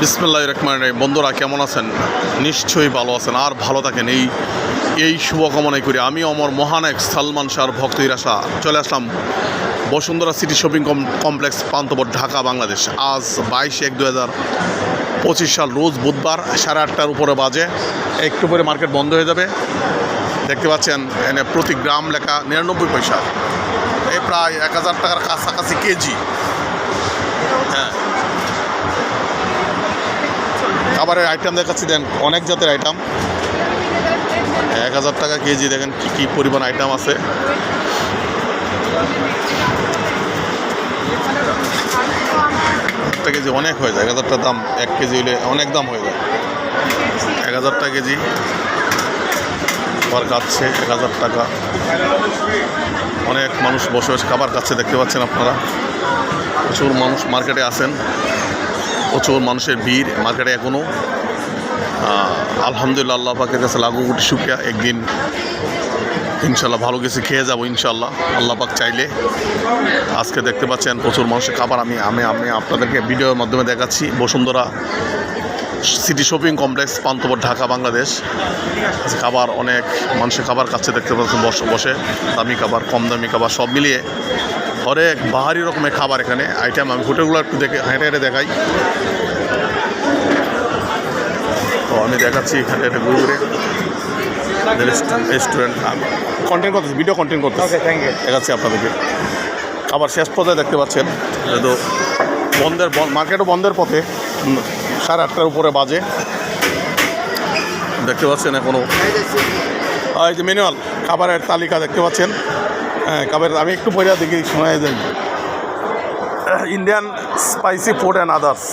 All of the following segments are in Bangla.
বিসমুল্লাহ রহমান রাহিম। বন্ধুরা, কেমন আছেন? নিশ্চয়ই ভালো আছেন আর ভালো থাকেন। এই এই শুভকামনাই করি। আমি অমর মহানায়ক সালমান শাহর ভক্তদের আশা চলে আসলাম Bashundhara city shopping com- complex Panthapath Dhaka, Bangladesh. আজ বাইশ এক দু হাজার পঁচিশ সাল, রোজ বুধবার সাড়ে আটটার উপরে বাজে। একটু পরে মার্কেট বন্ধ হয়ে যাবে। দেখতে পাচ্ছেন, এনে প্রতি গ্রাম লেখা নিরানব্বই পয়সা। এই প্রায় এক হাজার টাকার কাছাকাছি কেজি। হ্যাঁ। খাবারের আইটেম দেখাচ্ছি, দেন অনেক জাতের আইটেম এক হাজার টাকা কেজি, দেখেন কী কী পরিমাণ আইটেম আছে। একটা কেজি অনেক হয়ে যায়, এক হাজার টাকা দাম, এক কেজি হলে অনেক দাম হয়ে যায়। এক হাজার টাকা কেজি খাবার খাচ্ছে, এক হাজার টাকা। অনেক মানুষ বসে বসে খাবার খাচ্ছে, দেখতে পাচ্ছেন আপনারা। প্রচুর মানুষ মার্কেটে আসেন প্রচুর মানুষের ভিড় মার্কেটে এখনও আলহামদুলিল্লাহ আল্লাহ পাকের কাছে লাগু কোটি শুক্রিয়া। একদিন ইনশাল্লাহ ভালো কিছু খেয়ে যাব ইনশাল্লাহ আল্লাহ পাক চাইলে। আজকে দেখতে পাচ্ছেন প্রচুর মানুষের খাবার। আমি আমি আমি আপনাদেরকে ভিডিওর মাধ্যমে দেখাচ্ছি। Bashundhara city shopping complex Panthapath Dhaka, Bangladesh. খাবার অনেক মানুষের খাবার কাছে দেখতে পাচ্ছেন। বসে বসে দামি খাবার, কম দামি খাবার সব মিলিয়ে অনেক বাহারি রকমের খাবার এখানে। আইটেম আমি হোটেলগুলো একটু দেখে হেঁটে হেঁটে দেখাই। তো আমি দেখাচ্ছি এখানে একটা ঘুরে ঘুরে রেস্টুরেন্ট কন্টেন্ট করতেছি ভিডিও কন্টেন্ট করতেছি। ওকে থ্যাংক ইউ দেখাচ্ছি আপনাদেরকে। খাবার শেষ পর্যায়ে দেখতে পাচ্ছেন যেহেতু বন্ধের মার্কেটও বন্ধের পথে সাড়ে আটটার উপরে বাজে। দেখতে পাচ্ছেন এখনও এই যে ম্যানুয়াল খাবারের তালিকা দেখতে পাচ্ছেন। হ্যাঁ খাবারের আমি একটু পরে দেখি শোনাই then Indian spicy food and others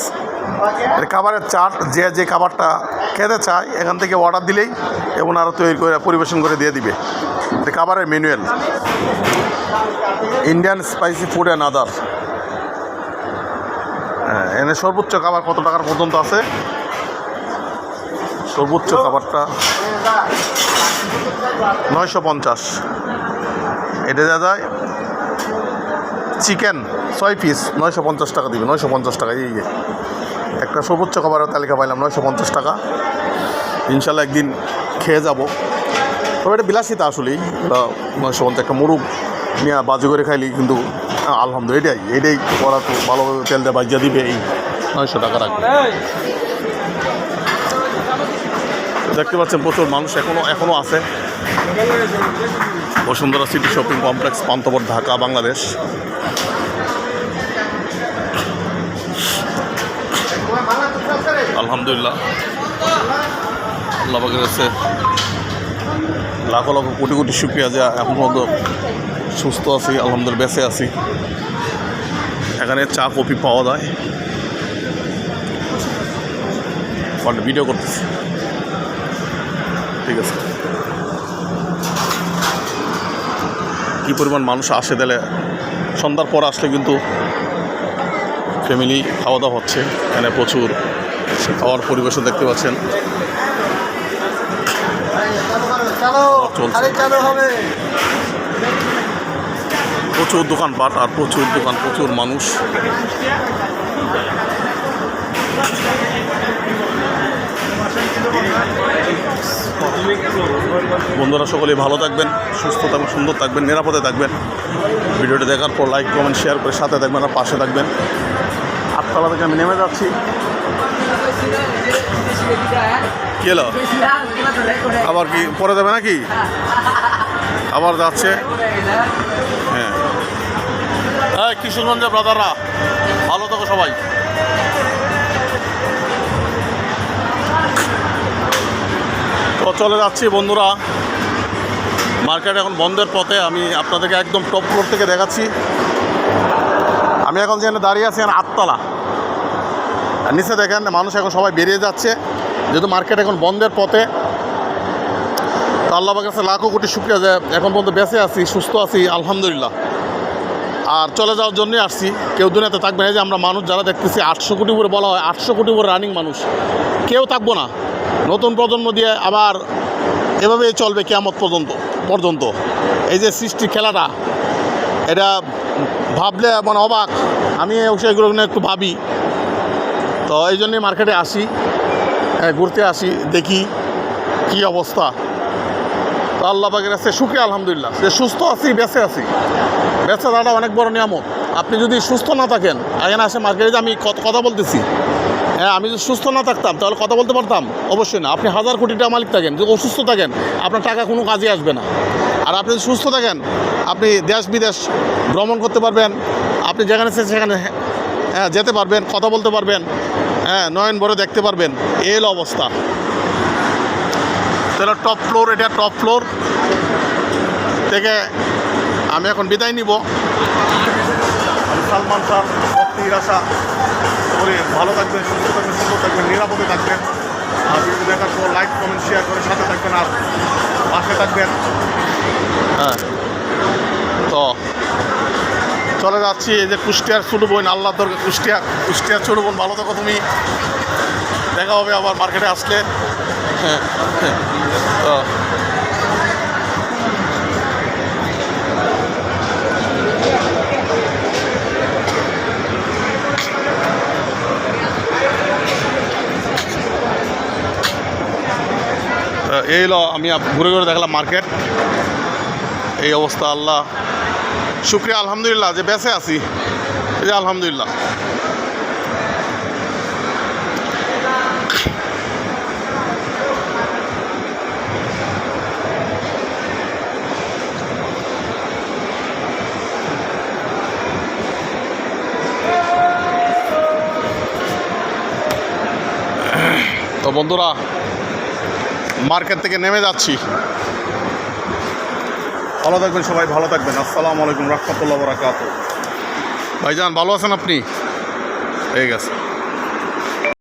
এর খাবারের চার্ট যে যে খাবারটা খেতে চায়, এখান থেকে অর্ডার দিলেই এবং আরও তৈরি করে, পরিবেশন করে দিয়ে দিবে। এটা খাবারের manual Indian spicy food and other হ্যাঁ এনে সর্বোচ্চ খাবার কত টাকার পর্যন্ত আছে? সর্বোচ্চ খাবারটা নয়শো পঞ্চাশ। এটা যা যায় চিকেন ছয় পিস নয়শো পঞ্চাশ টাকা দিবে, নয়শো পঞ্চাশ টাকা, এই যে। একটা সর্বোচ্চ খাবারের তালিকা পাইলাম, নয়শো পঞ্চাশ টাকা। ইনশাল্লাহ একদিন খেয়ে যাব। তবে এটা বিলাসিতা আসলেই নয়শো পঞ্চাশ, একটা মুরুগ নিয়ে বাজু করে খাইলি কিন্তু, আলহামদুলিল্লাহ, এটাই এটাই ওরা তো ভালোভাবে তেল দিয়ে বাজিয়া দিবে, এই নয়শো টাকা রাখবে। দেখতে পাচ্ছেন প্রচুর মানুষ এখনও এখনও আছে। Bashundhara city shopping complex, Panthapath, Dhaka, Bangladesh. আলহামদুলিল্লাহ। আল্লাহ কাছে লাখো লাখো কোটি কোটি শুক্রিয়া যে এখন পর্যন্ত সুস্থ আছি, আলহামদুলিল্লাহ বেঁচে আছি। এখানে চা, কফি পাওয়া যায়। ভিডিও করতেছি। ঠিক আছে। কী পরিমাণ মানুষ আসে দিলে সন্ধ্যার পর আসলে কিন্তু ফ্যামিলি খাওয়া দাওয়া হচ্ছে। এখানে প্রচুর খাওয়ার পরিবেশও দেখতে পাচ্ছেন। প্রচুর দোকানপাট আর প্রচুর দোকান, প্রচুর মানুষ। বন্ধুরা সকলেই ভালো থাকবেন, সুস্থ থাকবেন, সুন্দর থাকবেন, নিরাপদে থাকবেন। ভিডিওটি দেখার পর লাইক কমেন্ট শেয়ার করে সাথে থাকবেন আর পাশে থাকবেন। আটতলা থেকে আমি নেমে যাচ্ছি। কি এলো আবার কি, পরে যাবে নাকি? আবার যাচ্ছে? হ্যাঁ। এই, কিশোরগঞ্জের ব্রাদাররা, ভালো থাকো সবাই। তো চলে যাচ্ছি, বন্ধুরা। মার্কেট এখন বন্ধের পথে, আমি আপনাদেরকে একদম টপ ফ্লোর থেকে দেখাচ্ছি। আমি এখন যেখানে দাঁড়িয়ে আছি, এখন আটতলা। নিচে দেখেন, মানুষ এখন সবাই বেরিয়ে যাচ্ছে। যেহেতু মার্কেট এখন বন্ধের পথে, তো আল্লাহ কাছে লাখো কোটি শুক্রিয়া যে এখন পর্যন্ত বেঁচে আছি, সুস্থ আছি, আলহামদুলিল্লাহ। আর চলে যাওয়ার জন্যই আসছি। কেউ দুনিয়াতে থাকবে না যে আমরা মানুষ যারা দেখতেছি, আটশো কোটি উপরে বলা হয়, আটশো কোটি উপরে রানিং মানুষ। কেউ থাকব না। নতুন প্রজন্ম দিয়ে আবার এভাবেই চলবে কেয়ামত পর্যন্ত পর্যন্ত। এই যে সৃষ্টি খেলাটা, এটা ভাবলে মানে অবাক। আমি সেগুলো একটু ভাবি। তো এই জন্যই মার্কেটে আসি ঘুরতে আসি, দেখি কি অবস্থা। তো আল্লাহ পাকের আছে সুখে, আলহামদুলিল্লাহ। যে সুস্থ আছি, বেঁচে আছি। বেঁচে থাকাটা অনেক বড় নিয়ামত। আপনি যদি সুস্থ না থাকেন এখানে আসে মার্কেটে আমি কথা বলতেছি। হ্যাঁ আমি যদি সুস্থ না থাকতাম, তাহলে কথা বলতে পারতাম? অবশ্যই না। আপনি হাজার কোটি টাকা মালিক থাকেন, যদি অসুস্থ থাকেন, আপনার টাকা কোনো কাজে আসবে না। আর আপনি যদি সুস্থ থাকেন, আপনি দেশ বিদেশ ভ্রমণ করতে পারবেন, আপনি যেখানে সেখানে হ্যাঁ যেতে পারবেন, কথা বলতে পারবেন হ্যাঁ নয়ন ভরে দেখতে পারবেন। এই হলো অবস্থা। তাহলে টপ ফ্লোর এটা টপ ফ্লোর থেকে আমি এখন বিদায় নিব। সালমান শাহ ভক্তির আশা করে ভালো থাকবেন, সুস্থ থাকবেন, সুন্দর থাকবেন, নিরাপদে থাকবেন। আর ভিডিও দেখার পর লাইক কমেন্ট শেয়ার করে সাথে থাকবেন আর পাশে থাকবেন। হ্যাঁ। তো চলে যাচ্ছি এই যে কুষ্টিয়ার ছোটো বোন আল্লাহ দরকার কুষ্টিয়া, কুষ্টিয়ার ছোটো বোন, ভালো থাকো তুমি। দেখা হবে আবার মার্কেটে আসলে। হ্যাঁ হ্যাঁ। তো এই হলো আমি ঘুরে ঘুরে দেখলাম মার্কেট। এই অবস্থা, আল্লাহ। শুক্রিয়া, আলহামদুলিল্লাহ, যে বেঁচে আছি। এই যে আলহামদুলিল্লাহ। তো বন্ধুরা মার্কেট থেকে নেমে যাচ্ছি। ভালো থাকবেন সবাই ভালো থাকবেন। আসসালামু আলাইকুম রহমতুল্লাহ বরাকাত ভাইজান ভালো আছেন আপনি? ঠিক আছে।